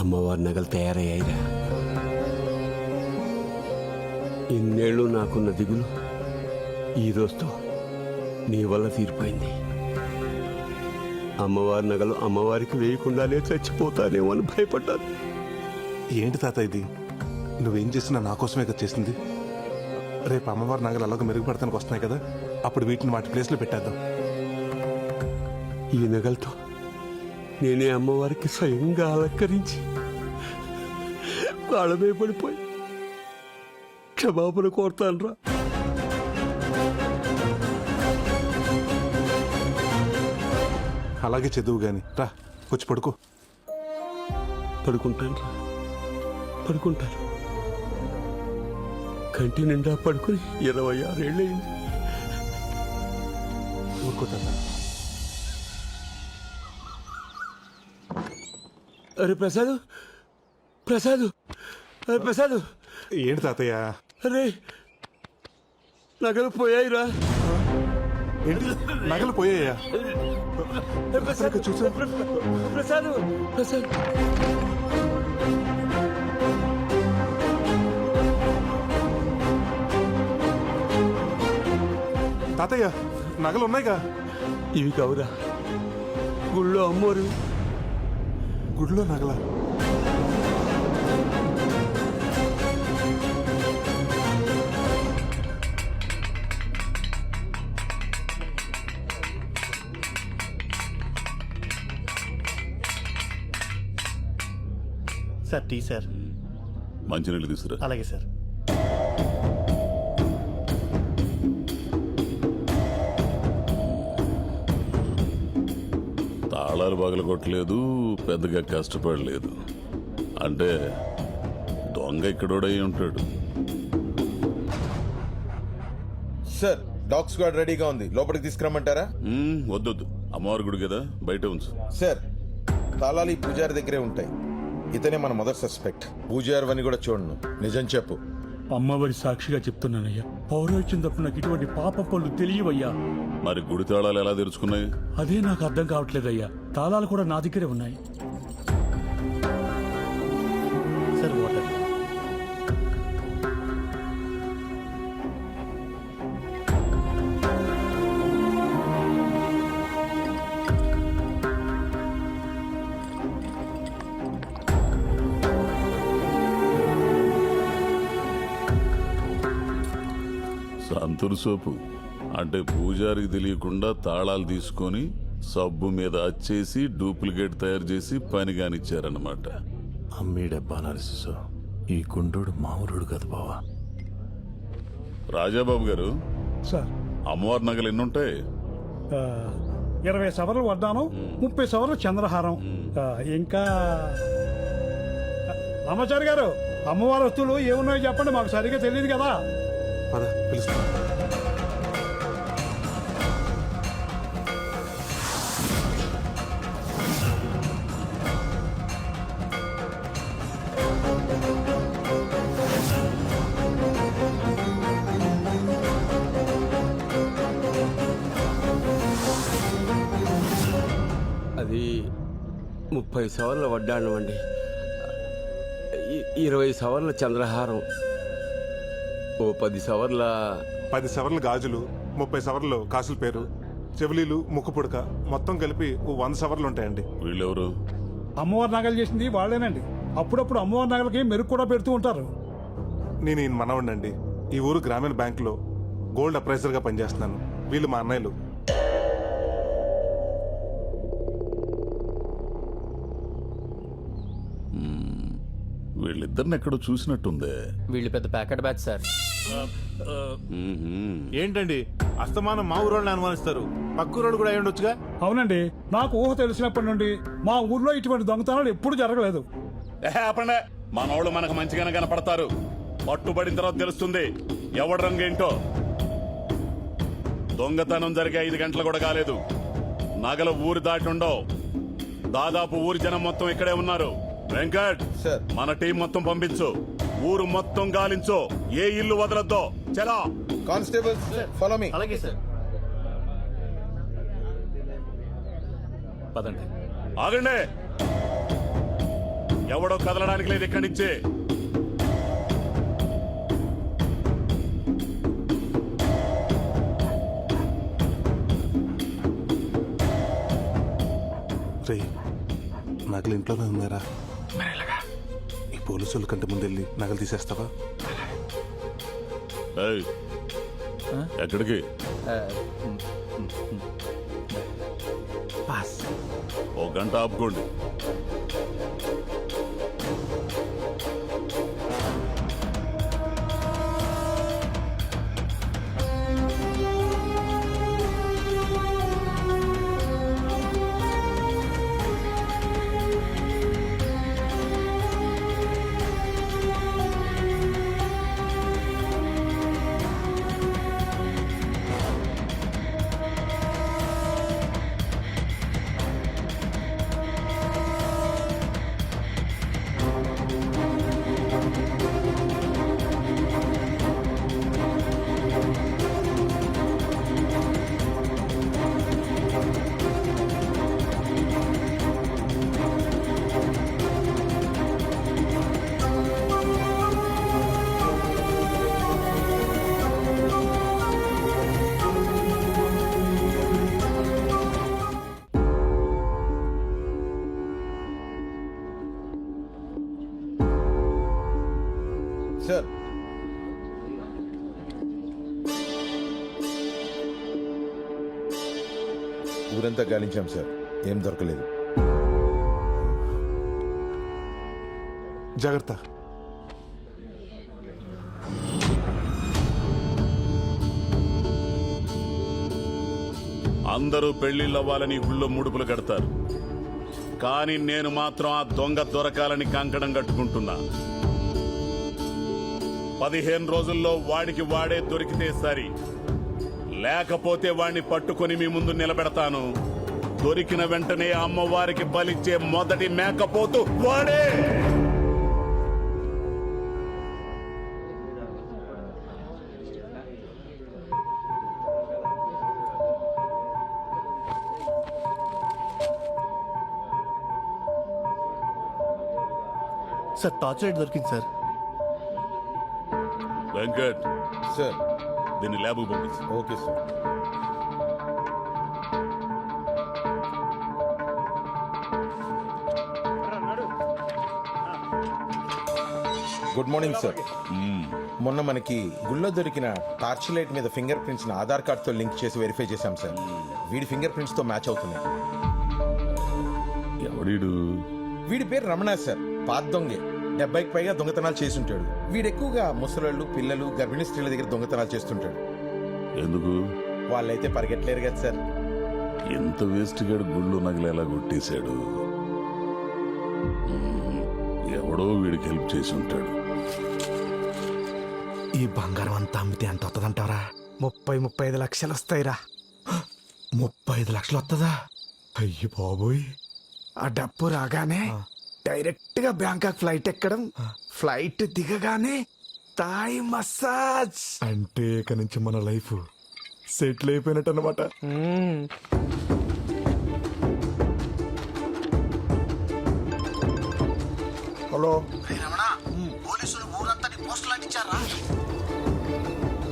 అమ్మవారి నగలు తయారయ్యాయిరా. ఇన్నేళ్ళు నాకున్న దిగులు ఈ రోజుతో నీ వల్ల తీరిపోయింది. అమ్మవారి నగలు అమ్మవారికి వేయకుండానే చచ్చిపోతానేమో అని భయపడ్డాను. ఏంటి తాత ఇది? నువ్వేం చేసినా నా కోసమే కదా చేసింది? రేపు అమ్మవారి నగలు అలాగ మెరుగుపడతానికి వస్తున్నాయి కదా అప్పుడు వీటిని వాటి ప్లేస్లో పెట్టేద్దాం. ఈ నగలతో నేనే అమ్మవారికి స్వయంగా అలంకరించి వాళ్ళమే పడిపోయి క్షమాపణ కోరుతానురా. అలాగే చదువు గాని. రా వచ్చి పడుకో. పడుకుంటాను పడుకుంటాను. కంటి నిండా పడుకుని ఇరవై ఆరేళ్ళయింది. ఊరుకో అరే ప్రసాద్ ప్రసాద్ అరే ప్రసాద్. ఏంటి తాతయ్య? అరే నగలు పోయాయిరా. ఏంటి? నగలు పోయాయా? ప్రసాద్ చూసా? ప్రసాద్ ప్రసాద్. తాతయ్య నగలు ఉన్నాయిగా? ఇవి కావురా. గుళ్ళో అమ్మోరు గుడిలో నగల. Sir tea sir. మంచినీళ్ళు తీసుకురా. అలాగే సార్. తాళాలు పగలగొట్టలేదు పెద్దగా కష్టపడలేదు. అంటే దొంగ ఇక్కడోడై ఉంటాడు. సార్ డాగ్ స్క్వాడ్ రెడీగా ఉంది. లోపలికి తీసుకురమ్మంటారా? మ్మ్, వద్దొద్దు. అమ్మవారి గుడి కదా బయట ఉంచు. సార్ తాళాలు ఈ పూజారి దగ్గరే ఉంటాయి. ఇతనే మన మొదటి సస్పెక్ట్. పూజారి అని కూడా చూడను. నిజం చెప్పు. అమ్మవారి సాక్షిగా చెప్తున్నానయ్యా. పౌరోహిత్యం తప్ప నాకు ఇటువంటి పాప పనులు తెలియవయ్యా. మరి గుడి తాళాలు ఎలా తెరుచుకున్నాయి? అదే నాకు అర్థం కావట్లేదయ్యా. తాళాలు కూడా నా దగ్గరే ఉన్నాయి. Sir water. సంతూర్ సోపు. అంటే పూజారికి తెలియకుండా తాళాలు తీసుకొని సబ్బు మీద అచ్చేసి డూప్లికేట్ తయారు చేసి పని కానిచ్చారన్నమాట. అమ్మీ డబ్బా నరసిసు ఈ గుండోడు మామూలుడు కదా బావా. రాజాబాబు గారు సార్. అమ్మవారి నగలు ఎన్నుంటాయి? ఆ, ఇరవై సవర్లు వడ్డాను ముప్పై సవర్లు చంద్రహారం. ఆ, ఇంకా రామాచారి గారు అమ్మవారి వస్తువులు ఏమున్నాయో చెప్పండి మాకు సరిగా తెలియదు కదా. పద. పిలుస్తా అది ముప్పై సవర్ల వడ్డాణం అండి. ఇరవై సవర్ల చంద్రహారం. ఓ పది సవర్ల పది సవర్లు గాజులు ముప్పై సవర్లు కాసుల పేరు చెవిలీలు ముక్కు పుడక మొత్తం కలిపి ఓ వంద సవర్లు ఉంటాయండి. వీళ్ళెవరు? అమ్మవారి నగలు చేసింది వాళ్ళేనండి. అప్పుడప్పుడు అమ్మవారి నగలకి మెరుగు కూడా పెడుతూ ఉంటారు. నేను ఈయన మనవండండి ఈ ఊరు గ్రామీణ బ్యాంకులో గోల్డ్ అప్రైజర్గా పనిచేస్తున్నాను. వీళ్ళు మా అన్నయ్యలు. వీళ్ళిద్దరిని ఎక్కడో చూసినట్టుందే. వీళ్ళు పెద్ద ప్యాకెట్ బ్యాచ్ సార్. ఏంటండి? అస్తమానం మా ఊరోళ్ళని అనుమానిస్తారు. పక్కూరోడు కూడా అయి ఉండొచ్చుగా? అవునండి నాకు ఊహ తెలిసినప్పటి నుండి మా ఊర్లో ఇటువంటి దొంగతనాలు ఎప్పుడు జరగలేదు. ఆపండి. మనోళ్ళు మనకు మంచిగానే కనపడతారు. పట్టుబడిన తర్వాత తెలుస్తుంది ఎవడి రంగు ఏంటో. దొంగతనం జరిగే ఐదు గంటలు కూడా కాలేదు. నగలు ఊరి దాటి ఉండవు. దాదాపు ఊరి జనం మొత్తం ఇక్కడే ఉన్నారు. వెంకట్ సార్. మన టీం మొత్తం పంపించు. ఊరు మొత్తం గాలించు. ఏ ఇల్లు వదలొద్దో. చలా. కానిస్టేబుల్ ఫాలో మీ అలాగే సార్. పదండి. ఆగండి. ఎవడో కదలడానికి లేదు ఇక్కడి నుంచే. నగలు ఇంట్లోనే ఉన్నారా ఈ పోలీసుల కంటే ముందు వెళ్ళి నగలు తీసేస్తావా? ఏయ్, ఎక్కడికి? పాస్ ఓ గంట ఆపుకోండి. సార్. ఊరంతా గాలించాం సార్. ఏం దొరకలేదు. జాగ్రత్త. అందరూ పెళ్ళిళ్ళవ్వాలని గుళ్ళో ముడుపులు కడతారు. కానీ నేను మాత్రం ఆ దొంగ దొరకాలని కంకణం కట్టుకుంటున్నా. పదిహేను రోజుల్లో వాడికి వాడే దొరికితే సరి. లేకపోతే వాణ్ణి పట్టుకొని మీ ముందు నిలబెడతాను. దొరికిన వెంటనే అమ్మవారికి బలిచ్చే మొదటి మేకపోతూ వాడే! సార్ టార్చ్ లైట్ దొరికింది సార్. వెంకట్. సార్. దీన్ని ల్యాబ్కు పంపించు. Okay sir. Good morning sir. మొన్న మనకి గుళ్ళో దొరికిన టార్చ్ లైట్ మీద ఫింగర్ ప్రింట్స్ ఆధార్ కార్డ్తో లింక్ చేసి వెరిఫై చేశాం సార్. వీడి ఫింగర్ ప్రింట్స్తో మ్యాచ్ అవుతున్నాయి. ఎవడీడు? వీడి పేరు రమణ సార్. పాత దొంగే. డెబ్బైకి పైగా దొంగతనాలు చేస్తుంటాడు. వీడు ఎక్కువగా ముసలోళ్ళు పిల్లలు గర్భిణీ స్త్రీల దగ్గర దొంగతనాలు చేస్తుంటాడు. ఎందుకు? వాళ్ళైతే పరిగెట్టలేరు కదా సార్. ఎంత వేస్ట్ గాడు గుళ్ళు నగలేలా కొట్టేశాడు. ఎవడో వీడికి హెల్ప్ చేసి ఉంటాడు. ఈ బంగారం అంతా అమ్మితే ఎంత వస్తుందంటారా ముప్పై ముప్పై ఐదు లక్షలు వస్తాయిరా. ముప్పై ఐదు లక్షలు వస్తుందా అయ్యి బాబోయ్. ఆ డబ్బు రాగానే డైరెక్ట్గా బ్యాంకాక్ ఫ్లైట్ ఎక్కడం ఫ్లైట్ దిగగానే తాయి మసాజ్. అంటే ఇక నుంచి మన లైఫ్ సెటిల్ అయిపోయినట్టు అనమాట హలో.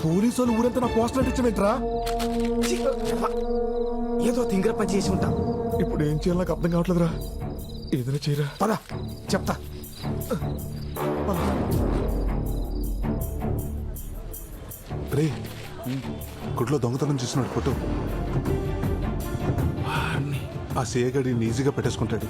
పోలీసు వాళ్ళు ఊరంతా నా పోస్టర్ అంటించమేంట్రా? ఏదో తింగర పని చేసి ఉంటాం. ఇప్పుడు ఏం చేయాలో నాకు అర్థం కావట్లేదురా. ఏదైనా చేయరా? పద చెప్తా. రే గుడ్లో దొంగతనం చేసినాడు ఫోటో ఆ సీఏ గడి ఈజీగా పెట్టేసుకుంటాడు.